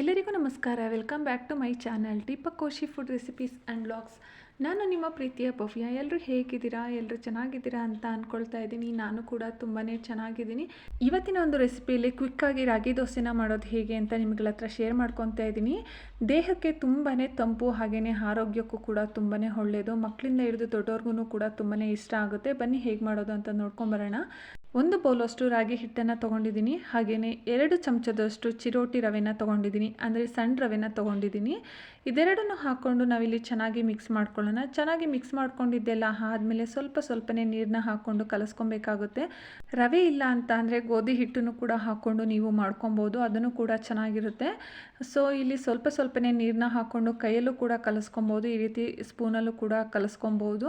ಎಲ್ಲರಿಗೂ ನಮಸ್ಕಾರ. Welcome back to my channel Deepak Koshi food recipes and blogs ನಾನು ನಿಮ್ಮ ಪ್ರೀತಿಯ ಭವ್ಯ ಎಲ್ಲರೂ ಹೇಗಿದ್ದೀರಾ ಎಲ್ಲರೂ ಚೆನ್ನಾಗಿದ್ದೀರಾ ಅಂತ ಅಂದ್ಕೊಳ್ತಾ ಇದ್ದೀನಿ. ನಾನು ಕೂಡ ತುಂಬಾ ಚೆನ್ನಾಗಿದ್ದೀನಿ. ಇವತ್ತಿನ ಒಂದು ರೆಸಿಪಿಯಲ್ಲಿ ಕ್ವಿಕ್ಕಾಗಿ ರಾಗಿ ದೋಸೆನ ಮಾಡೋದು ಹೇಗೆ ಅಂತ ನಿಮ್ಗಳ ಹತ್ರ ಶೇರ್ ಮಾಡ್ಕೊತಾ ಇದ್ದೀನಿ. ದೇಹಕ್ಕೆ ತುಂಬಾ ತಂಪು ಹಾಗೆಯೇ ಆರೋಗ್ಯಕ್ಕೂ ಕೂಡ ತುಂಬಾ ಒಳ್ಳೆಯದು ಮಕ್ಕಳಿಂದ ಹಿಡಿದು ದೊಡ್ಡವ್ರಿಗೂ ಕೂಡ ತುಂಬಾ ಇಷ್ಟ ಆಗುತ್ತೆ. ಬನ್ನಿ ಹೇಗೆ ಮಾಡೋದು ಅಂತ ನೋಡ್ಕೊಂಬರೋಣ ಒಂದು ಬೌಲಷ್ಟು ರಾಗಿ ಹಿಟ್ಟನ್ನು ತೊಗೊಂಡಿದ್ದೀನಿ. ಹಾಗೆಯೇ ಎರಡು ಚಮಚದಷ್ಟು ಚಿರೋಟಿ ರವೆನ ತೊಗೊಂಡಿದ್ದೀನಿ. ಅಂದರೆ ಸಣ್ಣ ರವೆನ ತೊಗೊಂಡಿದ್ದೀನಿ. ಇದೆರಡನ್ನು ಹಾಕ್ಕೊಂಡು ನಾವಿಲ್ಲಿ ಚೆನ್ನಾಗಿ ಮಿಕ್ಸ್ ಮಾಡ್ಕೊಳ್ಳೋಣ. ಚೆನ್ನಾಗಿ ಮಿಕ್ಸ್ ಮಾಡ್ಕೊಂಡಿದ್ದೆಲ್ಲ ಆದಮೇಲೆ ಸ್ವಲ್ಪ ಸ್ವಲ್ಪನೇ ನೀರನ್ನ ಹಾಕ್ಕೊಂಡು ಕಲಸ್ಕೊಬೇಕಾಗುತ್ತೆ. ರವೆ ಇಲ್ಲ ಅಂತ ಅಂದರೆ ಗೋಧಿ ಹಿಟ್ಟನ್ನು ಕೂಡ ಹಾಕ್ಕೊಂಡು ನೀವು ಮಾಡ್ಕೊಬೋದು. ಅದನ್ನು ಕೂಡ ಚೆನ್ನಾಗಿರುತ್ತೆ. ಸೊ ಇಲ್ಲಿ ಸ್ವಲ್ಪ ಸ್ವಲ್ಪನೇ ನೀರನ್ನ ಹಾಕ್ಕೊಂಡು ಕೈಯಲ್ಲೂ ಕೂಡ ಕಲಸ್ಕೊಬೋದು. ಈ ರೀತಿ ಸ್ಪೂನಲ್ಲೂ ಕೂಡ ಕಲಸ್ಕೊಬೋದು.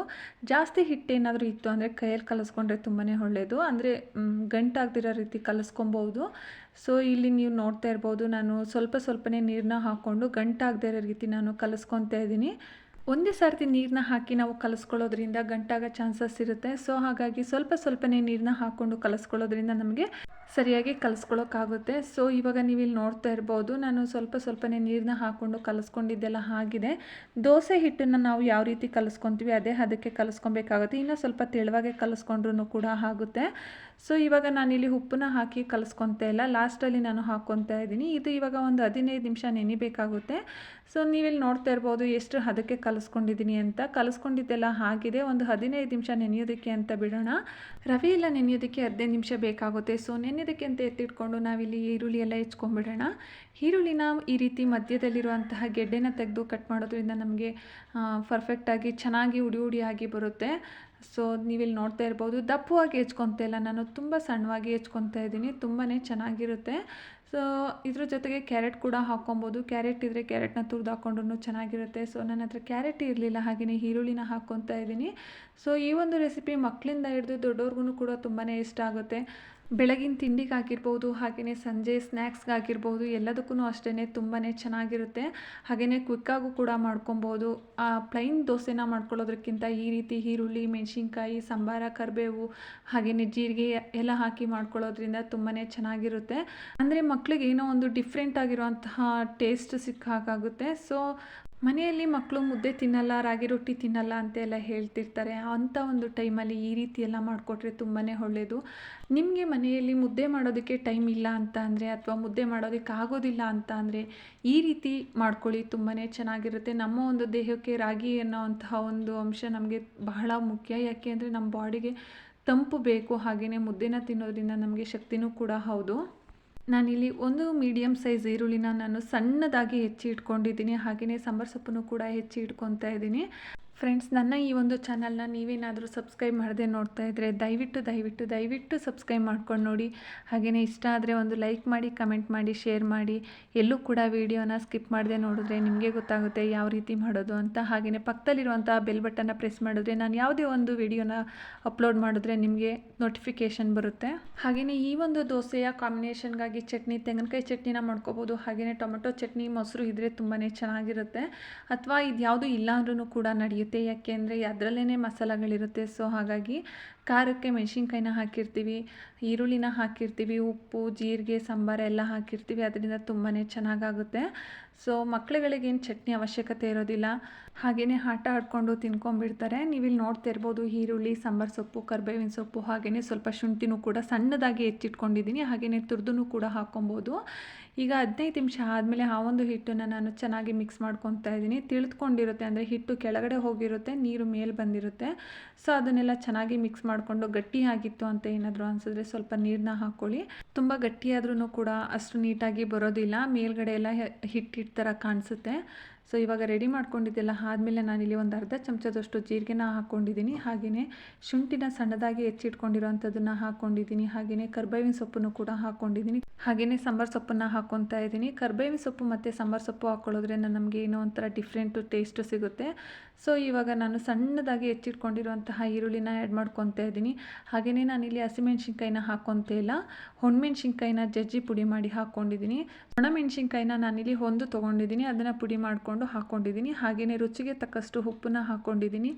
ಜಾಸ್ತಿ ಹಿಟ್ಟೇನಾದರೂ ಇತ್ತು ಅಂದರೆ ಕೈಯಲ್ಲಿ ಕಲಸ್ಕೊಂಡ್ರೆ ತುಂಬಾ ಒಳ್ಳೆಯದು ಅಂದರೆ ಗಂಟಾಗದಿರೋ ರೀತಿ ಕಲಸ್ಕೊಬೋದು. ಸೊ ಇಲ್ಲಿ ನೀವು ನೋಡ್ತಾ ಇರ್ಬೋದು, ನಾನು ಸ್ವಲ್ಪ ಸ್ವಲ್ಪನೇ ನೀರನ್ನ ಹಾಕ್ಕೊಂಡು ಗಂಟಾಗದೇ ಇರೋ ರೀತಿ ನಾನು ಕಲಿಸ್ಕೊತಾ ಇದ್ದೀನಿ. ಒಂದೇ ಸರ್ತಿ ನೀರನ್ನ ಹಾಕಿ ನಾವು ಕಲಿಸ್ಕೊಳ್ಳೋದ್ರಿಂದ ಗಂಟಾಗೋ ಚಾನ್ಸಸ್ ಇರುತ್ತೆ. ಸೊ, ಹಾಗಾಗಿ ಸ್ವಲ್ಪ ಸ್ವಲ್ಪನೇ ನೀರನ್ನ ಹಾಕ್ಕೊಂಡು ಕಲಿಸ್ಕೊಳ್ಳೋದ್ರಿಂದ ನಮಗೆ ಸರಿಯಾಗಿ ಕಲಿಸ್ಕೊಳ್ಳೋಕ್ಕಾಗುತ್ತೆ ಸೊ, ಇವಾಗ ನೀವು ಇಲ್ಲಿ ನೋಡ್ತಾ ಇರ್ಬೋದು, ನಾನು ಸ್ವಲ್ಪ ಸ್ವಲ್ಪನೇ ನೀರನ್ನ ಹಾಕ್ಕೊಂಡು ಕಲಸ್ಕೊಂಡಿದ್ದೆಲ್ಲ ಆಗಿದೆ. ದೋಸೆ ಹಿಟ್ಟನ್ನು ನಾವು ಯಾವ ರೀತಿ ಕಲಸ್ಕೊತೀವಿ, ಅದೇ ಅದಕ್ಕೆ ಕಲಸ್ಕೊಬೇಕಾಗುತ್ತೆ. ಇನ್ನೂ ಸ್ವಲ್ಪ ತೆಳುವಾಗೆ ಕಲಿಸ್ಕೊಂಡ್ರೂ ಕೂಡ ಆಗುತ್ತೆ. ಸೊ, ಇವಾಗ ನಾನಿಲ್ಲಿ ಉಪ್ಪನ್ನ ಹಾಕಿ ಕಲಿಸ್ಕೊತಾ ಇಲ್ಲ. ಲಾಸ್ಟಲ್ಲಿ ನಾನು ಹಾಕ್ಕೊತಾ ಇದ್ದೀನಿ. ಇದು ಇವಾಗ ಒಂದು ಹದಿನೈದು ನಿಮಿಷ ನೆನಿಬೇಕಾಗುತ್ತೆ. ಸೊ, ನೀವಿಲ್ಲಿ ನೋಡ್ತಾ ಇರ್ಬೋದು, ಎಷ್ಟು ಹದಕ್ಕೆ ಕಲಿಸ್ಕೊಂಡಿದ್ದೀನಿ ಅಂತ. ಕಲಿಸ್ಕೊಂಡಿದ್ದೆಲ್ಲ ಆಗಿದೆ ಒಂದು ಹದಿನೈದು ನಿಮಿಷ ನೆನೆಯೋದಕ್ಕೆ ಅಂತ ಬಿಡೋಣ. ರವೆ ಎಲ್ಲ ನೆನೆಯೋದಕ್ಕೆ ಹದಿನೈದು ನಿಮಿಷ ಬೇಕಾಗುತ್ತೆ. ಸೊ, ನೆನೆಯೋದಕ್ಕೆ ಅಂತ ಎತ್ತಿಟ್ಕೊಂಡು ನಾವಿಲ್ಲಿ ಈರುಳ್ಳಿ ಎಲ್ಲ ಹೆಚ್ಕೊಂಡ್ಬಿಡೋಣ ಈರುಳ್ಳಿನ ಈ ರೀತಿ ಮಧ್ಯದಲ್ಲಿರುವಂತಹ ಗೆಡ್ಡೆನ ತೆಗೆದು ಕಟ್ ಮಾಡೋದ್ರಿಂದ ನಮಗೆ ಪರ್ಫೆಕ್ಟಾಗಿ ಚೆನ್ನಾಗಿ ಉಡಿ ಉಡಿಯಾಗಿ ಬರುತ್ತೆ. ಸೊ, ನೀವಿಲ್ಲಿ ನೋಡ್ತಾ ಇರ್ಬೋದು. ದಪ್ಪವಾಗಿ ಹೆಚ್ಕೊತಾ ಇಲ್ಲ. ನಾನು ತುಂಬ ಸಣ್ಣವಾಗಿ ಹೆಚ್ಕೊತಾ ಇದ್ದೀನಿ. ತುಂಬಾ ಚೆನ್ನಾಗಿರುತ್ತೆ. ಸೊ ಇದ್ರ ಜೊತೆಗೆ ಕ್ಯಾರೆಟ್ ಕೂಡ ಹಾಕ್ಕೊಬೋದು. ಕ್ಯಾರೆಟ್ ಇದ್ದರೆ ಕ್ಯಾರೆಟ್ನ ತುರಿದು ಹಾಕ್ಕೊಂಡ್ರೂ ಚೆನ್ನಾಗಿರುತ್ತೆ. ಸೊ ನನ್ನ ಹತ್ರ ಕ್ಯಾರೆಟ್ ಇರಲಿಲ್ಲ ಹಾಗೆಯೇ ಈರುಳ್ಳಿನ ಹಾಕ್ಕೊತಾ ಇದ್ದೀನಿ ಸೊ ಈ ಒಂದು ರೆಸಿಪಿ ಮಕ್ಕಳಿಂದ ಹಿಡಿದು ದೊಡ್ಡವ್ರಿಗೂ ಕೂಡ ತುಂಬಾ ಇಷ್ಟ ಆಗುತ್ತೆ. ಬೆಳಗಿನ ತಿಂಡಿಗಾಗಿರ್ಬೋದು ಹಾಗೆಯೇ ಸಂಜೆ ಸ್ನ್ಯಾಕ್ಸ್ಗಾಗಿರ್ಬೋದು ಎಲ್ಲದಕ್ಕೂ ಅಷ್ಟೇ ತುಂಬಾ ಚೆನ್ನಾಗಿರುತ್ತೆ. ಹಾಗೆಯೇ ಕ್ವಿಕ್ಕಾಗೂ ಕೂಡ ಮಾಡ್ಕೊಬೋದು. ಆ ಪ್ಲೈನ್ ದೋಸೆನ ಮಾಡ್ಕೊಳ್ಳೋದಕ್ಕಿಂತ ಈ ರೀತಿ ಈರುಳ್ಳಿ, ಮೆಣಸಿನ್ಕಾಯಿ, ಸಂಬಾರ, ಕರಿಬೇವು ಹಾಗೆಯೇ ಜೀರಿಗೆ ಎಲ್ಲ ಹಾಕಿ ಮಾಡ್ಕೊಳ್ಳೋದ್ರಿಂದ ತುಂಬಾ ಚೆನ್ನಾಗಿರುತ್ತೆ. ಅಂದರೆ ಮಕ್ಕಳಿಗೆ ಏನೋ ಒಂದು ಡಿಫ್ರೆಂಟ್ ಆಗಿರುವಂತಹ ಟೇಸ್ಟ್ ಸಿಕ್ಕ ಹಾಗಾಗುತ್ತೆ ಸೊ ಮನೆಯಲ್ಲಿ ಮಕ್ಕಳು ಮುದ್ದೆ ತಿನ್ನಲ್ಲ, ರಾಗಿ ರೊಟ್ಟಿ ತಿನ್ನಲ್ಲ ಅಂತೆಲ್ಲ ಹೇಳ್ತಿರ್ತಾರೆ. ಅಂಥ ಒಂದು ಟೈಮಲ್ಲಿ ಈ ರೀತಿ ಎಲ್ಲ ಮಾಡಿಕೊಟ್ರೆ ತುಂಬಾ ಒಳ್ಳೆಯದು ನಿಮಗೆ ಮನೆಯಲ್ಲಿ ಮುದ್ದೆ ಮಾಡೋದಕ್ಕೆ ಟೈಮ್ ಇಲ್ಲ ಅಂತ ಅಂದರೆ ಅಥವಾ ಮುದ್ದೆ ಮಾಡೋದಕ್ಕೆ ಆಗೋದಿಲ್ಲ ಅಂತ ಅಂದರೆ ಈ ರೀತಿ ಮಾಡ್ಕೊಳ್ಳಿ ತುಂಬಾ ಚೆನ್ನಾಗಿರುತ್ತೆ. ನಮ್ಮ ಒಂದು ದೇಹಕ್ಕೆ ರಾಗಿ ಅನ್ನೋವಂತಹ ಒಂದು ಅಂಶ ನಮಗೆ ಬಹಳ ಮುಖ್ಯ. ಯಾಕೆ ಅಂದರೆ ನಮ್ಮ ಬಾಡಿಗೆ ತಂಪು ಬೇಕು ಹಾಗೆಯೇ ಮುದ್ದೆನ ತಿನ್ನೋದ್ರಿಂದ ನಮಗೆ ಶಕ್ತಿನೂ ಕೂಡ ಹೌದು. ನಾನಿಲ್ಲಿ ಒಂದು ಮೀಡಿಯಮ್ ಸೈಜ್ ಈರುಳ್ಳಿನ ನಾನು ಸಣ್ಣದಾಗಿ ಹೆಚ್ಚಿ ಇಟ್ಕೊಂಡಿದ್ದೀನಿ. ಹಾಗೆಯೇ ಸಾಂಬಾರು ಸೊಪ್ಪನ್ನು ಕೂಡ ಹೆಚ್ಚಿ ಇಟ್ಕೊತಾ ಇದ್ದೀನಿ. ಫ್ರೆಂಡ್ಸ್ ನನ್ನ ಈ ಒಂದು ಚಾನಲ್ನ ನೀವೇನಾದರೂ ಸಬ್ಸ್ಕ್ರೈಬ್ ಮಾಡದೆ ನೋಡ್ತಾ ಇದ್ದರೆ ದಯವಿಟ್ಟು ದಯವಿಟ್ಟು ದಯವಿಟ್ಟು ಸಬ್ಸ್ಕ್ರೈಬ್ ಮಾಡ್ಕೊಂಡು ನೋಡಿ. ಹಾಗೆಯೇ ಇಷ್ಟ ಆದರೆ ಒಂದು ಲೈಕ್ ಮಾಡಿ ಕಮೆಂಟ್ ಮಾಡಿ ಶೇರ್ ಮಾಡಿ. ಎಲ್ಲೂ ಕೂಡ ವೀಡಿಯೋನ ಸ್ಕಿಪ್ ಮಾಡದೆ ನೋಡಿದ್ರೆ ನಿಮಗೆ ಗೊತ್ತಾಗುತ್ತೆ ಯಾವ ರೀತಿ ಮಾಡೋದು ಅಂತ. ಹಾಗೆಯೇ ಪಕ್ಕದಲ್ಲಿರುವಂಥ ಬೆಲ್ ಬಟನ್ನ ಪ್ರೆಸ್ ಮಾಡಿದ್ರೆ ನಾನು ಯಾವುದೇ ಒಂದು ವಿಡಿಯೋನ ಅಪ್ಲೋಡ್ ಮಾಡಿದ್ರೆ ನಿಮಗೆ ನೋಟಿಫಿಕೇಷನ್ ಬರುತ್ತೆ. ಹಾಗೆಯೇ ಈ ಒಂದು ದೋಸೆಯ ಕಾಂಬಿನೇಷನ್ಗಾಗಿ ಚಟ್ನಿ, ತೆಂಗಿನಕಾಯಿ ಚಟ್ನಿನ ಮಾಡ್ಕೋಬೋದು. ಹಾಗೆಯೇ ಟೊಮೆಟೊ ಚಟ್ನಿ, ಮೊಸರು ಇದ್ದರೆ ತುಂಬಾ ಚೆನ್ನಾಗಿರುತ್ತೆ. ಅಥವಾ ಇದು ಯಾವುದು ಇಲ್ಲ ಅಂದ್ರೂ ಕೂಡ ನಡೆಯುತ್ತೆ. ಯಾಕೆ ಅಂದರೆ ಅದರಲ್ಲೇ ಮಸಾಲಗಳಿರುತ್ತೆ. ಸೊ ಹಾಗಾಗಿ ಖಾರಕ್ಕೆ ಮೆಣಸಿನ್ಕಾಯಿನ ಹಾಕಿರ್ತೀವಿ, ಈರುಳ್ಳಿನ ಹಾಕಿರ್ತೀವಿ, ಉಪ್ಪು, ಜೀರಿಗೆ, ಸಾಂಬಾರು ಎಲ್ಲ ಹಾಕಿರ್ತೀವಿ. ಅದರಿಂದ ತುಂಬಾ ಚೆನ್ನಾಗಾಗುತ್ತೆ. ಸೊ ಮಕ್ಕಳುಗಳಿಗೇನು ಚಟ್ನಿ ಅವಶ್ಯಕತೆ ಇರೋದಿಲ್ಲ. ಹಾಗೆಯೇ ಆಟ ಆಡಿಕೊಂಡು ತಿನ್ಕೊಂಬಿಡ್ತಾರೆ ನೀವಿಲ್ಲಿ ನೋಡ್ತಾ ಇರ್ಬೋದು ಈರುಳ್ಳಿ, ಸಾಂಬಾರು ಸೊಪ್ಪು, ಕರ್ಬೇವಿನ ಸೊಪ್ಪು ಹಾಗೆಯೇ ಸ್ವಲ್ಪ ಶುಂಠಿನೂ ಕೂಡ ಸಣ್ಣದಾಗಿ ಹೆಚ್ಚಿಟ್ಕೊಂಡಿದ್ದೀನಿ. ಹಾಗೆಯೇ ತುರ್ದೂ ಕೂಡ ಹಾಕ್ಕೊಬೋದು. ಈಗ ಹದಿನೈದು ನಿಮಿಷ ಆದಮೇಲೆ ಆ ಒಂದು ಹಿಟ್ಟನ್ನು ನಾನು ಚೆನ್ನಾಗಿ ಮಿಕ್ಸ್ ಮಾಡ್ಕೊತಾ ಇದ್ದೀನಿ. ತಿಳಿದುಕೊಂಡಿರುತ್ತೆ ಅಂದರೆ ಹಿಟ್ಟು ಕೆಳಗಡೆ ಹೋಗಿರುತ್ತೆ, ನೀರು ಮೇಲೆ ಬಂದಿರುತ್ತೆ. ಸೊ ಅದನ್ನೆಲ್ಲ ಚೆನ್ನಾಗಿ ಮಿಕ್ಸ್ ಮಾಡಿಕೊಂಡು ಗಟ್ಟಿಯಾಗಿತ್ತು ಅಂತ ಏನಾದರೂ ಅನಿಸಿದ್ರೆ ಸ್ವಲ್ಪ ನೀರನ್ನ ಹಾಕ್ಕೊಳ್ಳಿ ತುಂಬ ಗಟ್ಟಿಯಾದ್ರೂ ಕೂಡ ಅಷ್ಟು ನೀಟಾಗಿ ಬರೋದಿಲ್ಲ. ಮೇಲ್ಗಡೆ ಎಲ್ಲ ಹಿಟ್ಟು ಥರ ಕಾಣಿಸುತ್ತೆ. ಸೊ ಇವಾಗ ರೆಡಿ ಮಾಡ್ಕೊಂಡಿದ್ದೆಲ್ಲ ಆದಮೇಲೆ ನಾನಿಲ್ಲಿ ಒಂದು ಅರ್ಧ ಚಮಚದಷ್ಟು ಜೀರಿಗೆನ ಹಾಕ್ಕೊಂಡಿದ್ದೀನಿ. ಹಾಗೆಯೇ ಶುಂಠಿನ ಸಣ್ಣದಾಗಿ ಹೆಚ್ಚಿಟ್ಕೊಂಡಿರೋವಂಥದ್ದನ್ನು ಹಾಕ್ಕೊಂಡಿದ್ದೀನಿ. ಹಾಗೆಯೇ ಕರ್ಬೇವಿನ ಸೊಪ್ಪನ್ನು ಕೂಡ ಹಾಕ್ಕೊಂಡಿದ್ದೀನಿ. ಹಾಗೆಯೇ ಸಾಂಬಾರು ಸೊಪ್ಪನ್ನು ಹಾಕ್ಕೊತಾ ಇದ್ದೀನಿ. ಕರ್ಬೇವಿನ ಸೊಪ್ಪು ಮತ್ತು ಸಾಂಬಾರು ಸೊಪ್ಪು ಹಾಕ್ಕೊಳ್ಳೋದ್ರಿಂದ ನಮಗೆ ಏನೋ ಒಂಥರ ಡಿಫ್ರೆಂಟು ಟೇಸ್ಟು ಸಿಗುತ್ತೆ. ಸೊ ಇವಾಗ ನಾನು ಸಣ್ಣದಾಗಿ ಹೆಚ್ಚಿಟ್ಕೊಂಡಿರುವಂತಹ ಈರುಳ್ಳಿನ ಆ್ಯಡ್ ಮಾಡ್ಕೊತಾ ಇದ್ದೀನಿ. ಹಾಗೆಯೇ ನಾನಿಲ್ಲಿ ಹಸಿಮೆಣ್ಸಿನ್ಕಾಯಿನ ಹಾಕ್ಕೊತ ಇಲ್ಲ. ಹೊಣಮೆಣ್ಸಿನ್ಕಾಯಿನ ಜಜ್ಜಿ ಪುಡಿ ಮಾಡಿ ಹಾಕ್ಕೊಂಡಿದ್ದೀನಿ. ಒಣಮೆಣ್ಸಿನ್ಕಾಯಿನ ನಾನಿಲ್ಲಿ ಹೊಂದು ತೊಗೊಂಡಿದ್ದೀನಿ. ಅದನ್ನು ಪುಡಿ ಮಾಡಿಕೊಂಡು ಮಾಡಿಕೊಂಡು ಹಾಕ್ಕೊಂಡಿದ್ದೀನಿ. ಹಾಗೆಯೇ ರುಚಿಗೆ ತಕ್ಕಷ್ಟು ಉಪ್ಪನ್ನ ಹಾಕ್ಕೊಂಡಿದ್ದೀನಿ.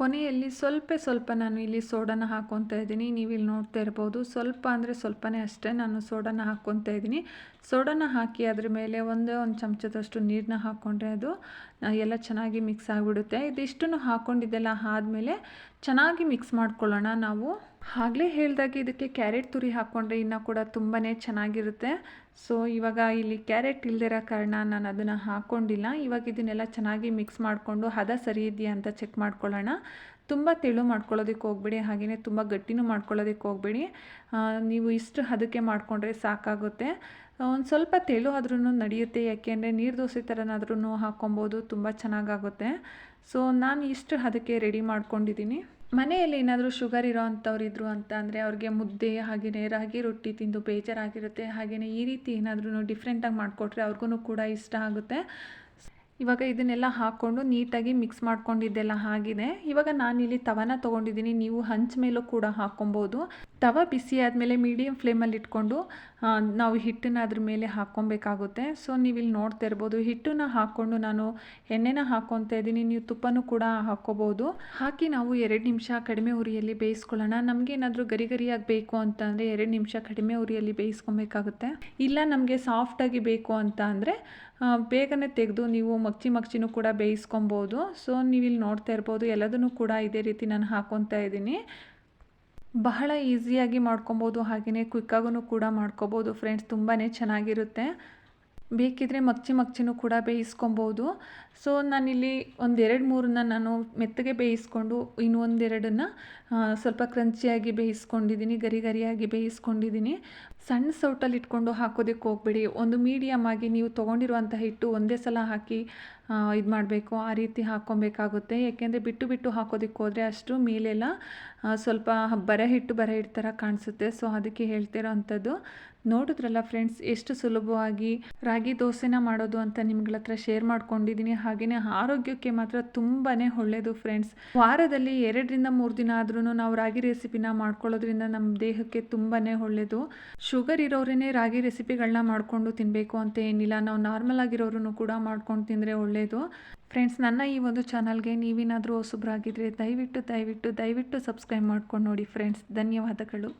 ಕೊನೆಯಲ್ಲಿ ಸ್ವಲ್ಪ ಸ್ವಲ್ಪ ನಾನು ಇಲ್ಲಿ ಸೋಡಾನ ಹಾಕ್ಕೊತಾ ಇದ್ದೀನಿ. ನೀವು ಇಲ್ಲಿ ನೋಡ್ತಾ ಇರ್ಬೋದು, ಸ್ವಲ್ಪ ಅಂದರೆ ಸ್ವಲ್ಪನೇ ಅಷ್ಟೇ ನಾನು ಸೋಡಾನ ಹಾಕ್ಕೊತಾ ಇದ್ದೀನಿ. ಸೋಡಾನ ಹಾಕಿ ಅದ್ರ ಮೇಲೆ ಒಂದೇ ಒಂದು ಚಮಚದಷ್ಟು ನೀರನ್ನ ಹಾಕ್ಕೊಂಡ್ರೆ ಅದು ಎಲ್ಲ ಚೆನ್ನಾಗಿ ಮಿಕ್ಸ್ ಆಗಿಬಿಡುತ್ತೆ. ಇದಿಷ್ಟನ್ನು ಹಾಕ್ಕೊಂಡಿದ್ದೆಲ್ಲ ಆದಮೇಲೆ ಚೆನ್ನಾಗಿ ಮಿಕ್ಸ್ ಮಾಡ್ಕೊಳ್ಳೋಣ ನಾವು. ಆಗಲೇ ಹೇಳಿದಾಗೆ ಇದಕ್ಕೆ ಕ್ಯಾರೆಟ್ ತುರಿ ಹಾಕ್ಕೊಂಡ್ರೆ ಇನ್ನೂ ಕೂಡ ತುಂಬಾ ಚೆನ್ನಾಗಿರುತ್ತೆ. ಸೊ ಇವಾಗ ಇಲ್ಲಿ ಕ್ಯಾರೆಟ್ ಇಲ್ದಿರೋ ಕಾರಣ ನಾನು ಅದನ್ನು ಹಾಕ್ಕೊಂಡಿಲ್ಲ ಇವಾಗ ಇದನ್ನೆಲ್ಲ ಚೆನ್ನಾಗಿ ಮಿಕ್ಸ್ ಮಾಡಿಕೊಂಡು ಹದ ಸರಿ ಇದೆಯಾ ಅಂತ ಚೆಕ್ ಮಾಡ್ಕೊಳ್ಳೋಣ. ತುಂಬ ತೆಳು ಮಾಡ್ಕೊಳ್ಳೋದಕ್ಕೆ ಹೋಗ್ಬೇಡಿ ಹಾಗೆಯೇ ತುಂಬ ಗಟ್ಟಿನೂ ಮಾಡ್ಕೊಳ್ಳೋದಕ್ಕೆ ಹೋಗ್ಬೇಡಿ. ನೀವು ಇಷ್ಟು ಹದಕ್ಕೆ ಮಾಡಿಕೊಂಡ್ರೆ ಸಾಕಾಗುತ್ತೆ. ಒಂದು ಸ್ವಲ್ಪ ತೆಳು ಆದ್ರೂ ನಡೆಯುತ್ತೆ, ಯಾಕೆಂದರೆ ನೀರು ದೋಸೆ ಥರನಾದ್ರೂ ಹಾಕ್ಕೊಬೋದು, ತುಂಬ ಚೆನ್ನಾಗಾಗುತ್ತೆ. ಸೊ ನಾನು ಇಷ್ಟು ಅದಕ್ಕೆ ರೆಡಿ ಮಾಡ್ಕೊಂಡಿದ್ದೀನಿ ಮನೆಯಲ್ಲಿ ಏನಾದರೂ ಶುಗರ್ ಇರೋ ಅಂಥವ್ರು ಇದ್ರು ಅಂತ ಅಂದರೆ ಅವ್ರಿಗೆ ಮುದ್ದೆ ಹಾಗೆಯೇ ರಾಗಿ ರೊಟ್ಟಿ ತಿಂದು ಬೇಜಾರಾಗಿರುತ್ತೆ. ಹಾಗೆಯೇ ಈ ರೀತಿ ಏನಾದ್ರೂ ಡಿಫ್ರೆಂಟಾಗಿ ಮಾಡಿಕೊಟ್ರೆ ಅವ್ರಿಗೂ ಕೂಡ ಇಷ್ಟ ಆಗುತ್ತೆ. ಇವಾಗ ಇದನ್ನೆಲ್ಲ ಹಾಕ್ಕೊಂಡು ನೀಟಾಗಿ ಮಿಕ್ಸ್ ಮಾಡ್ಕೊಂಡಿದ್ದೆಲ್ಲ ಆಗಿದೆ. ಇವಾಗ ನಾನಿಲ್ಲಿ ತವನ ತೊಗೊಂಡಿದ್ದೀನಿ ನೀವು ಹಂಚ್ ಮೇಲೂ ಕೂಡ ಹಾಕ್ಕೊಬೋದು. ತವ ಬಿಸಿ ಆದಮೇಲೆ ಮೀಡಿಯಮ್ ಫ್ಲೇಮಲ್ಲಿ ಇಟ್ಕೊಂಡು ನಾವು ಹಿಟ್ಟನ್ನು ಅದ್ರ ಮೇಲೆ ಹಾಕ್ಕೊಬೇಕಾಗುತ್ತೆ. ಸೊ ನೀವು ಇಲ್ಲಿ ನೋಡ್ತಾ ಇರ್ಬೋದು, ಹಿಟ್ಟನ್ನ ಹಾಕ್ಕೊಂಡು ನಾನು ಎಣ್ಣೆನ ಹಾಕ್ಕೊತಾ ಇದ್ದೀನಿ. ನೀವು ತುಪ್ಪನೂ ಕೂಡ ಹಾಕ್ಕೋಬೋದು. ಹಾಕಿ ನಾವು ಎರಡು ನಿಮಿಷ ಕಡಿಮೆ ಉರಿಯಲ್ಲಿ ಬೇಯಿಸ್ಕೊಳ್ಳೋಣ. ನಮಗೆ ಏನಾದರೂ ಗರಿ ಗರಿಯಾಗಿ ಬೇಕು ಅಂತಂದರೆ ಎರಡು ನಿಮಿಷ ಕಡಿಮೆ ಉರಿಯಲ್ಲಿ ಬೇಯಿಸ್ಕೊಬೇಕಾಗುತ್ತೆ. ಇಲ್ಲ ನಮಗೆ ಸಾಫ್ಟಾಗಿ ಬೇಕು ಅಂತ ಅಂದರೆ ಬೇಗನೆ ತೆಗೆದು ನೀವು ಮಗ್ಚಿ ಮಗ್ಚಿನೂ ಕೂಡ ಬೇಯಿಸ್ಕೊಬೋದು. ಸೊ ನೀವು ಇಲ್ಲಿ ನೋಡ್ತಾ ಇರ್ಬೋದು, ಎಲ್ಲದನ್ನು ಕೂಡ ಇದೇ ರೀತಿ ನಾನು ಹಾಕ್ಕೊತಾ ಇದ್ದೀನಿ. ಬಹಳ ಈಸಿಯಾಗಿ ಮಾಡ್ಕೊಬೋದು ಹಾಗೆಯೇ ಕ್ವಿಕ್ಕಾಗೂ ಕೂಡ ಮಾಡ್ಕೊಬೋದು. ಫ್ರೆಂಡ್ಸ್ ತುಂಬಾ ಚೆನ್ನಾಗಿರುತ್ತೆ. ಬೇಕಿದ್ರೆ ಮಗ್ಚಿ ಮಗ್ಚಿನೂ ಕೂಡ ಬೇಯಿಸ್ಕೊಬೋದು. ಸೊ ನಾನಿಲ್ಲಿ ಒಂದೆರಡು ಮೂರನ್ನ ನಾನು ಮೆತ್ತಗೆ ಬೇಯಿಸ್ಕೊಂಡು ಇನ್ನು ಒಂದೆರಡನ್ನು ಸ್ವಲ್ಪ ಕ್ರಂಚಿಯಾಗಿ ಬೇಯಿಸ್ಕೊಂಡಿದ್ದೀನಿ, ಗರಿ ಗರಿಯಾಗಿ ಬೇಯಿಸ್ಕೊಂಡಿದ್ದೀನಿ. ಸಣ್ಣ ಸೌಟಲ್ಲಿ ಇಟ್ಕೊಂಡು ಹಾಕೋದಕ್ಕೆ ಹೋಗ್ಬೇಡಿ. ಒಂದು ಮೀಡಿಯಮ್ ಆಗಿ ನೀವು ತೊಗೊಂಡಿರುವಂಥ ಹಿಟ್ಟು ಒಂದೇ ಸಲ ಹಾಕಿ ಇದು ಮಾಡಬೇಕು. ಆ ರೀತಿ ಹಾಕ್ಕೊಬೇಕಾಗುತ್ತೆ ಯಾಕೆಂದರೆ ಬಿಟ್ಟು ಬಿಟ್ಟು ಹಾಕೋದಕ್ಕೆ ಹೋದರೆ ಅಷ್ಟು ಮೇಲೆಲ್ಲ ಸ್ವಲ್ಪ ಬರ ಹಿಟ್ಟು ಬರ ಹಿಟ್ಟು ಥರ ಕಾಣಿಸುತ್ತೆ. ಸೊ ಅದಕ್ಕೆ ಹೇಳ್ತಿರೋ ಅಂಥದ್ದು ನೋಡಿದ್ರಲ್ಲ ಫ್ರೆಂಡ್ಸ್ ಎಷ್ಟು ಸುಲಭವಾಗಿ ರಾಗಿ ದೋಸೆನ ಮಾಡೋದು ಅಂತ ನಿಮ್ಗಳ ಹತ್ರ ಶೇರ್ ಮಾಡ್ಕೊಂಡಿದ್ದೀನಿ ಹಾಗೆಯೇ ಆರೋಗ್ಯಕ್ಕೆ ಮಾತ್ರ ತುಂಬಾ ಒಳ್ಳೆಯದು ಫ್ರೆಂಡ್ಸ್ ವಾರದಲ್ಲಿ ಎರಡರಿಂದ ಮೂರು ದಿನ ಆದ್ರೂ ನಾವು ರಾಗಿ ರೆಸಿಪಿನ ಮಾಡ್ಕೊಳ್ಳೋದ್ರಿಂದ ನಮ್ಮ ದೇಹಕ್ಕೆ ತುಂಬಾ ಒಳ್ಳೆಯದು ಶುಗರ್ ಇರೋರೇ ರಾಗಿ ರೆಸಿಪಿಗಳನ್ನ ಮಾಡಿಕೊಂಡು ತಿನ್ನಬೇಕು ಅಂತ ಏನಿಲ್ಲ. ನಾವು ನಾರ್ಮಲ್ ಆಗಿರೋರು ಕೂಡ ಮಾಡ್ಕೊಂಡು ತಿಂದರೆ ಒಳ್ಳೆಯದು ಫ್ರೆಂಡ್ಸ್ ನನ್ನ ಈ ಒಂದು ಚಾನಲ್ಗೆ ನೀವೇನಾದರೂ ಹೊಸಬ್ರಾಗಿದ್ರೆ ದಯವಿಟ್ಟು ದಯವಿಟ್ಟು ದಯವಿಟ್ಟು ಸಬ್ಸ್ಕ್ರೈಬ್ ಮಾಡ್ಕೊಂಡು ನೋಡಿ ಫ್ರೆಂಡ್ಸ್ ಧನ್ಯವಾದಗಳು.